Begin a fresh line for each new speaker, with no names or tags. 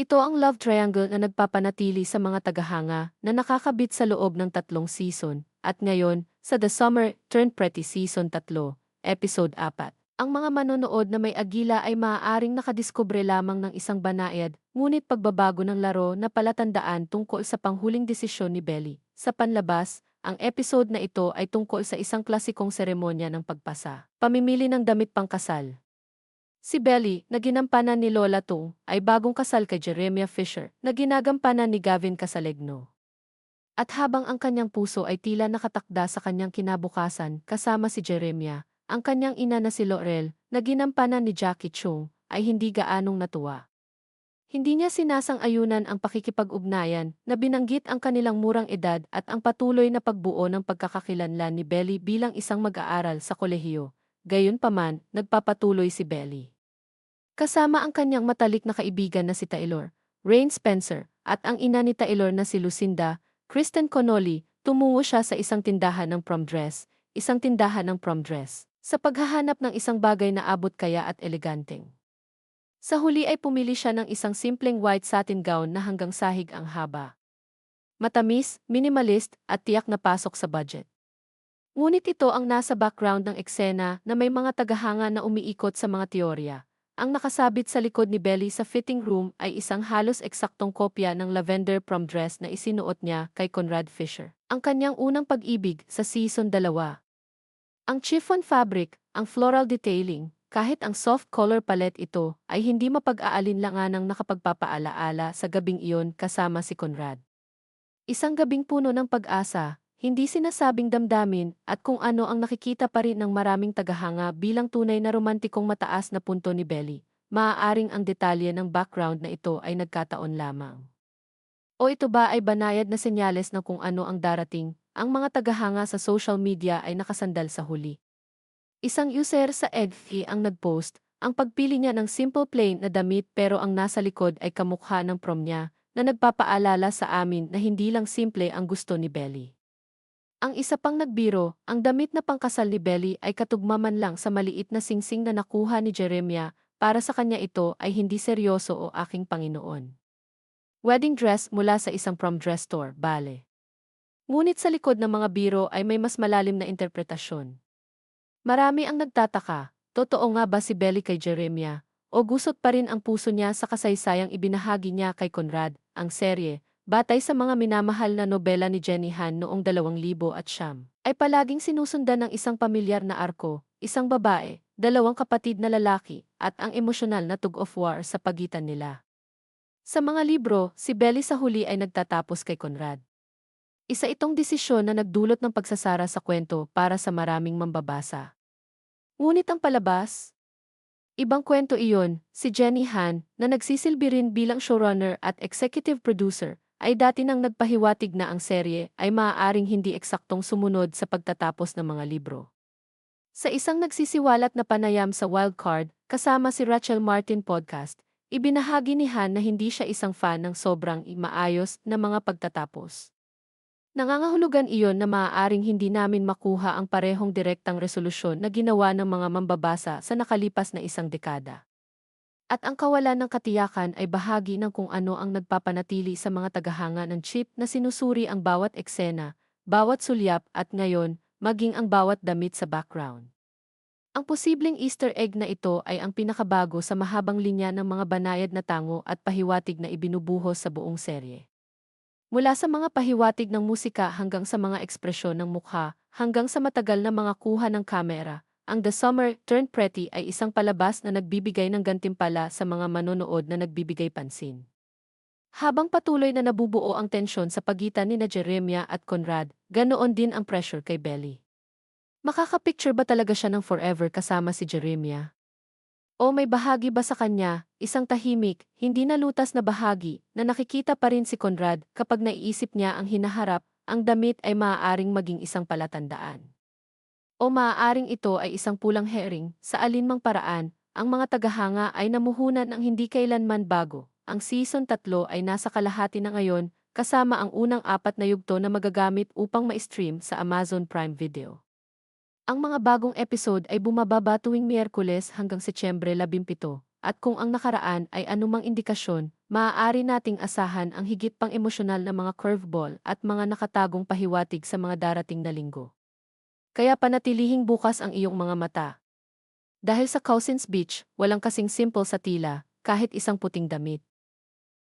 Ito ang love triangle na nagpapanatili sa mga tagahanga na nakakabit sa loob ng tatlong season at ngayon sa The Summer Turned Pretty Season 3, Episode 4. Ang mga manonood na may agila ay maaaring nakadiskubre lamang ng isang banayad, ngunit pagbabago ng laro na palatandaan tungkol sa panghuling desisyon ni Belly. Sa panlabas, ang episode na ito ay tungkol sa isang klasikong seremonya ng pagpasa. Pamimili ng damit pangkasal. Si Belly, na ginampanan ni Lola Tung, ay bagong kasal kay Jeremiah Fisher, na ginagampanan ni Gavin Casalegno. At habang ang kanyang puso ay tila nakatakda sa kanyang kinabukasan kasama si Jeremiah, ang kanyang ina na si Laurel, na ginampanan ni Jackie Chung, ay hindi gaanong natuwa. Hindi niya sinasang-ayunan ang pakikipag-ugnayan na binanggit ang kanilang murang edad at ang patuloy na pagbuo ng pagkakakilanlan ni Belly bilang isang mag-aaral sa kolehiyo. Gayunpaman, nagpapatuloy si Belly. Kasama ang kanyang matalik na kaibigan na si Taylor, Rain Spencer, at ang ina ni Taylor na si Lucinda, Kristen Connolly, tumungo siya sa isang tindahan ng prom dress, isang tindahan ng prom dress, sa paghahanap ng isang bagay na abot kaya at eleganteng. Sa huli ay pumili siya ng isang simpleng white satin gown na hanggang sahig ang haba. Matamis, minimalist, at tiyak na pasok sa budget. Ngunit ito ang nasa background ng eksena na may mga tagahanga na umiikot sa mga teorya. Ang nakasabit sa likod ni Belly sa fitting room ay isang halos eksaktong kopya ng lavender prom dress na isinuot niya kay Conrad Fisher. Ang kanyang unang pag-ibig sa season 2. Ang chiffon fabric, ang floral detailing, kahit ang soft color palette ito ay hindi mapag-aalinlanganang nakapagpapaalaala sa gabing iyon kasama si Conrad. Isang gabing puno ng pag-asa, hindi sinasabing damdamin at kung ano ang nakikita pa rin ng maraming tagahanga bilang tunay na romantikong mataas na punto ni Belly. Maaaring ang detalye ng background na ito ay nagkataon lamang. O ito ba ay banayad na senyales ng kung ano ang darating, ang mga tagahanga sa social media ay nakasandal sa huli. Isang user sa EdFi ang nagpost, ang pagpili niya ng simple plain na damit pero ang nasa likod ay kamukha ng prom niya, na nagpapaalala sa amin na hindi lang simple ang gusto ni Belly. Ang isa pang nagbiro, ang damit na pangkasal ni Belly ay katugmaman lang sa maliit na singsing na nakuha ni Jeremiah, para sa kanya ito ay hindi seryoso o aking Panginoon. Wedding dress mula sa isang prom dress store, bale. Ngunit sa likod ng mga biro ay may mas malalim na interpretasyon. Marami ang nagtataka, totoo nga ba si Belly kay Jeremiah, o gusot pa rin ang puso niya sa kasaysayang ibinahagi niya kay Conrad, ang serye, batay sa mga minamahal na nobela ni Jenny Han noong 2000 at siyam, ay palaging sinusundan ng isang pamilyar na arko, isang babae, dalawang kapatid na lalaki, at ang emosyonal na tug-of-war sa pagitan nila. Sa mga libro, si Belly sa huli ay nagtatapos kay Conrad. Isa itong desisyon na nagdulot ng pagsasara sa kwento para sa maraming mambabasa. Ngunit ang palabas, Ibang kwento iyon, si Jenny Han, na nagsisilbi rin bilang showrunner at executive producer, ay dati nang nagpahiwatig na ang serye ay maaaring hindi eksaktong sumunod sa pagtatapos ng mga libro. Sa isang nagsisiwalat na panayam sa Wildcard, kasama si Rachel Martin Podcast, ibinahagi ni Han na hindi siya isang fan ng sobrang maayos na mga pagtatapos. Nangangahulugan iyon na maaaring hindi namin makuha ang parehong direktang resolusyon na ginawa ng mga mambabasa sa nakalipas na isang dekada. At ang kawalan ng katiyakan ay bahagi ng kung ano ang nagpapanatili sa mga tagahanga ng chip na sinusuri ang bawat eksena, bawat sulyap at ngayon, maging ang bawat damit sa background. Ang posibleng Easter egg na ito ay ang pinakabago sa mahabang linya ng mga banayad na tango at pahiwatig na ibinubuhos sa buong serye. Mula sa mga pahiwatig ng musika hanggang sa mga ekspresyon ng mukha, hanggang sa matagal na mga kuha ng kamera, ang The Summer Turned Pretty ay isang palabas na nagbibigay ng gantimpala sa mga manonood na nagbibigay pansin. Habang patuloy na nabubuo ang tensyon sa pagitan ni na Jeremiah at Conrad, ganoon din ang pressure kay Belly. Makakapicture ba talaga siya ng forever kasama si Jeremiah? O may bahagi ba sa kanya, isang tahimik, hindi nalutas na bahagi, na nakikita pa rin si Conrad kapag naiisip niya ang hinaharap, ang damit ay maaaring maging isang palatandaan. O maaaring ito ay isang pulang herring, sa alinmang paraan, ang mga tagahanga ay namuhunan ng hindi kailanman bago. Ang season 3 ay nasa kalahati na ngayon, kasama ang unang apat na yugto na magagamit upang ma-stream sa Amazon Prime Video. Ang mga bagong episode ay bumababa tuwing Miyerkules hanggang Setyembre 17, at kung ang nakaraan ay anumang indikasyon, maaari nating asahan ang higit pang emosyonal na mga curveball at mga nakatagong pahiwatig sa mga darating na linggo. Kaya panatilihing bukas ang iyong mga mata. Dahil sa Cousins Beach, walang kasing simple sa tila, kahit isang puting damit.